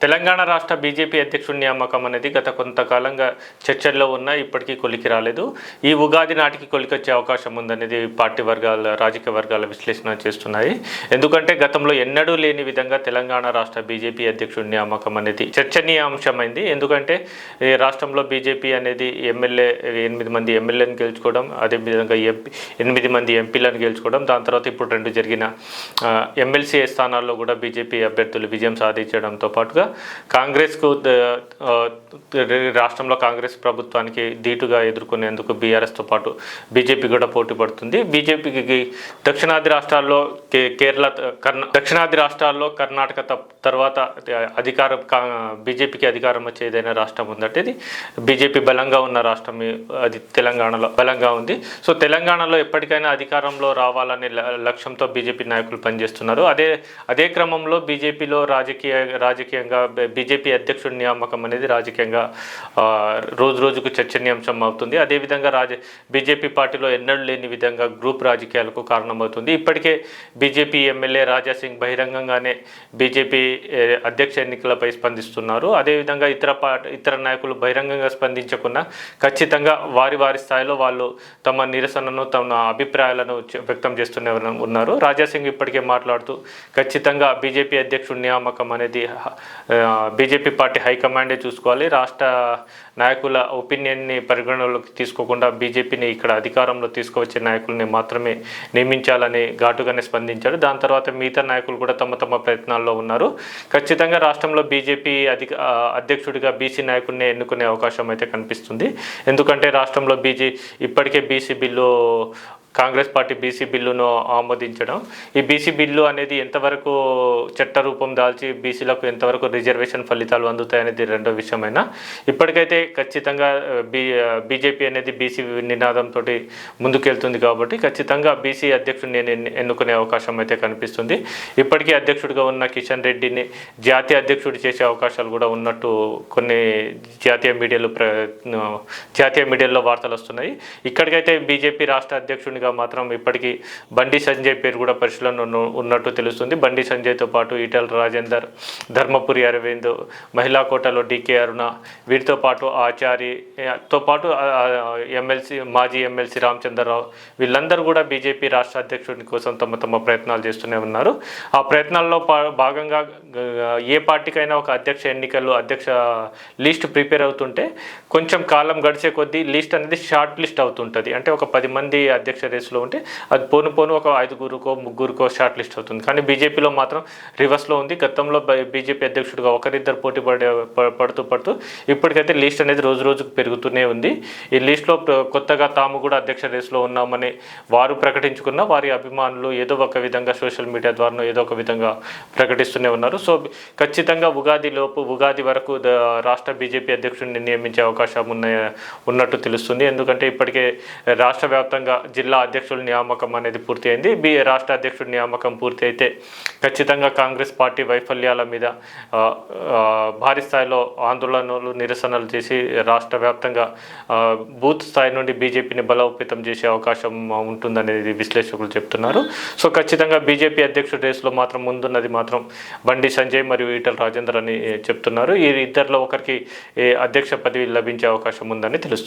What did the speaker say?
తెలంగాణ రాష్ట్ర బీజేపీ అధ్యక్షుడి నియామకం అనేది గత కొంతకాలంగా చర్చల్లో ఉన్న ఇప్పటికీ కొలికి రాలేదు. ఈ ఉగాది నాటికి కొలికొచ్చే అవకాశం ఉందనేది పార్టీ వర్గాల రాజకీయ వర్గాల విశ్లేషణ చేస్తున్నాయి. ఎందుకంటే గతంలో ఎన్నడూ లేని విధంగా తెలంగాణ రాష్ట్ర బీజేపీ అధ్యక్షుడి నియామకం అనేది చర్చనీయాంశమైంది. ఎందుకంటే ఈ రాష్ట్రంలో బీజేపీ అనేది ఎమ్మెల్యే ఎనిమిది మంది ఎమ్మెల్యేని గెలుచుకోవడం అదేవిధంగా ఎంపీ ఎనిమిది మంది ఎంపీలను గెలుచుకోవడం దాని తర్వాత ఇప్పుడు రెండు జరిగిన ఎమ్మెల్సీ స్థానాల్లో కూడా బీజేపీ అభ్యర్థులు విజయం సాధించడంతో పాటుగా కాంగ్రెస్కు రాష్ట్రంలో కాంగ్రెస్ ప్రభుత్వానికి ధీటుగా ఎదుర్కొనేందుకు బీఆర్ఎస్తో పాటు బీజేపీ కూడా పోటీ పడుతుంది. బీజేపీకి దక్షిణాది రాష్ట్రాల్లో కే- కేరళ కర్ణా దక్షిణాది రాష్ట్రాల్లో కర్ణాటక తర్వాత అధికారం కా- బీజేపీకి అధికారం వచ్చే ఏదైనా రాష్ట్రం ఉందంటే ఇది బీజేపీ బలంగా ఉన్న రాష్ట్రం అది తెలంగాణలో బలంగా ఉంది. సో తెలంగాణలో ఎప్పటికైనా అధికారంలో రావాలనే ల- లక్ష్యంతో బీజేపీ నాయకులు పనిచేస్తున్నారు. అదే అదే క్రమంలో బీజేపీలో రాజకీయ రాజకీయంగా బీజేపీ అధ్యక్షుడి నియామకం అనేది రాజకీయంగా రోజు రోజుకు చర్చనీయాంశం అవుతుంది. అదేవిధంగా రాజ బీజేపీ పార్టీలో ఎన్నడూ లేని విధంగా గ్రూప్ రాజకీయాలకు కారణమవుతుంది. ఇప్పటికే బీజేపీ ఎమ్మెల్యే రాజా సింగ్ బహిరంగంగానే బీజేపీ అధ్యక్ష ఎన్నికలపై స్పందిస్తున్నారు. అదేవిధంగా ఇతర పార్టీ ఇతర నాయకులు బహిరంగంగా స్పందించకుండా ఖచ్చితంగా వారి వారి స్థాయిలో వాళ్ళు తమ నిరసనను తమ అభిప్రాయాలను వ్యక్తం చేస్తూనే ఉన్నారు. రాజా సింగ్ ఇప్పటికే మాట్లాడుతూ ఖచ్చితంగా బీజేపీ అధ్యక్షుడి నియామకం అనేది బీజేపీ పార్టీ హైకమాండే చూసుకోవాలి. రాష్ట్ర నాయకుల ఒపీనియన్ని పరిగణలోకి తీసుకోకుండా బీజేపీని ఇక్కడ అధికారంలో తీసుకువచ్చే నాయకుల్ని మాత్రమే నియమించాలని ఘాటుగానే స్పందించారు దాని తర్వాత మిగతా నాయకులు కూడా తమ తమ ప్రయత్నాల్లో ఉన్నారు. ఖచ్చితంగా రాష్ట్రంలో బీజేపీ అధిక అధ్యక్షుడిగా బీసీ నాయకుడిని ఎన్నుకునే అవకాశం అయితే కనిపిస్తుంది. ఎందుకంటే రాష్ట్రంలో బీజే ఇప్పటికే BC bill Congress party BC బిల్లును ఆమోదించడం. ఈ బీసీ బిల్లు అనేది ఎంతవరకు చట్ట రూపం దాల్చి బీసీలకు ఎంతవరకు రిజర్వేషన్ ఫలితాలు అందుతాయనేది రెండో విషయమైనా. ఇప్పటికైతే ఖచ్చితంగా బీ బీజేపీ అనేది బీసీ నినాదంతో ముందుకెళ్తుంది కాబట్టి ఖచ్చితంగా బీసీ అధ్యక్షుడిని ఎన్నుకునే అవకాశం అయితే కనిపిస్తుంది. ఇప్పటికీ అధ్యక్షుడిగా ఉన్న కిషన్ రెడ్డిని జాతీయ అధ్యక్షుడు చేసే అవకాశాలు కూడా ఉన్నట్టు కొన్ని జాతీయ మీడియాలో ప్ర జాతీయ మీడియాలో వార్తలు వస్తున్నాయి. ఇక్కడికైతే బీజేపీ రాష్ట్ర అధ్యక్షుడిగా మాత్రం ఇప్పటికీ బండి సంజయ్ పేరు కూడా పరిశీలన ఉన్నట్టు తెలుస్తుంది. బండి సంజయ్తో పాటు ఈటల రాజేందర్ ధర్మపురి అరవింద్ మహిళా కోటలో డికే అరుణ వీరితో పాటు ఆచారి తో పాటు ఎమ్మెల్సీ మాజీ ఎమ్మెల్సీ రామచంద్రరావు వీళ్ళందరూ కూడా బీజేపీ రాష్ట్ర అధ్యక్షుడి కోసం తమ తమ ప్రయత్నాలు చేస్తూనే ఉన్నారు. ఆ ప్రయత్నాల్లో పా- భాగంగా ఏ పార్టీకైనా ఒక అధ్యక్ష ఎన్నికల్లో అధ్యక్ష లిస్ట్ ప్రిపేర్ అవుతుంటే కొంచెం కాలం గడిచే కొద్దీ లిస్ట్ అనేది షార్ట్ లిస్ట్ అవుతుంటుంది. అంటే ఒక పది మంది అధ్యక్ష రేసులో ఉంటే అది పోను పోను ఒక ఐదుగురుకో ముగ్గురుకో షార్ట్ లిస్ట్ అవుతుంది. కానీ బీజేపీలో మాత్రం రివర్స్లో ఉంది. గతంలో బీజేపీ అధ్యక్షుడిగా ఒకరిద్దరు పోటీ పడే పడుతూ పడుతూ ఇప్పటికైతే లిస్ట్ అనేది రోజు రోజుకు పెరుగుతూనే ఉంది. ఈ లిస్ట్లో కొత్తగా తాము కూడా అధ్యక్ష రేసులో ఉన్నామని వారు ప్రకటించుకున్న వారి అభిమానులు ఏదో ఒక విధంగా సోషల్ మీడియా ద్వారా ఏదో ఒక విధంగా ప్రకటిస్తూనే ఉన్నారు. సో ఖచ్చితంగా ఉగాది లోపు ఉగాది వరకు రాష్ట్ర బీజేపీ అధ్యక్షుడిని నియమించే అవకాశం ఉన్న ఉన్నట్టు తెలుస్తుంది. ఎందుకంటే ఇప్పటికే రాష్ట్ర వ్యాప్తంగా జిల్లా అధ్యక్షుల నియామకం అనేది పూర్తి అయింది బి రాష్ట్ర అధ్యక్షుడి నియామకం పూర్తి అయితే ఖచ్చితంగా కాంగ్రెస్ పార్టీ వైఫల్యాల మీద భారీ స్థాయిలో ఆందోళనలు నిరసనలు చేసి రాష్ట్ర వ్యాప్తంగా బూత్ స్థాయి నుండి బీజేపీని బలోపేతం చేసే అవకాశం ఉంటుందనేది విశ్లేషకులు చెప్తున్నారు. సో ఖచ్చితంగా బీజేపీ అధ్యక్షుడి రేసులో మాత్రం ముందున్నది మాత్రం బండి సంజయ్ మరియు ఈటల రాజేందర్ అని చెప్తున్నారు. ఈ ఇద్దరిలో ఒకరికి అధ్యక్ష పదవి లభించే అవకాశం ఉందని తెలుస్తుంది.